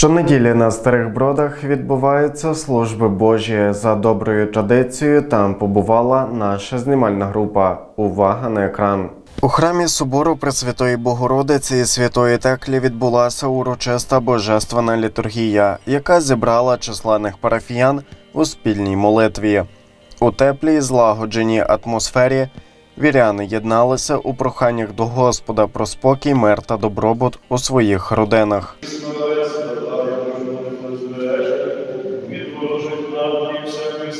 Щонеділі на старих бродах відбуваються служби Божі. За доброю традицією там побувала наша знімальна група. Увага на екран. У храмі собору Пресвятої Богородиці і Святої Теклі відбулася урочиста божественна літургія, яка зібрала численних парафіян у спільній молитві. У теплій злагодженій атмосфері віряни єдналися у проханнях до Господа про спокій, мир та добробут у своїх родинах. Нападів всякої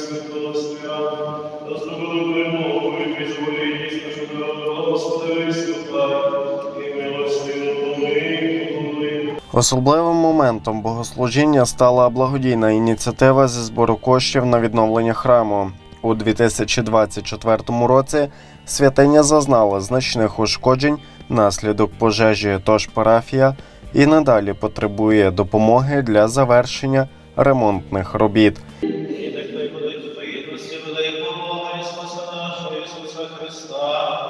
ран, та здобули перемогу і визволінність нашу народу, Господи, виступай, і милостиво помилуй, помилуй. Особливим моментом богослужіння стала благодійна ініціатива зі збору коштів на відновлення храму. У 2024 році святиня зазнала значних ушкоджень внаслідок пожежі, тож парафія і надалі потребує допомоги для завершення ремонтних робіт. Нашого Ісуса Христа.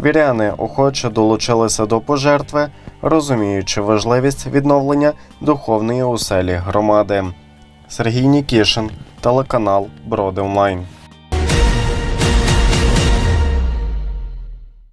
Віряни охоче долучилися до пожертви, розуміючи важливість відновлення духовної оселі громади. Сергій Нікішин, телеканал Броди Онлайн.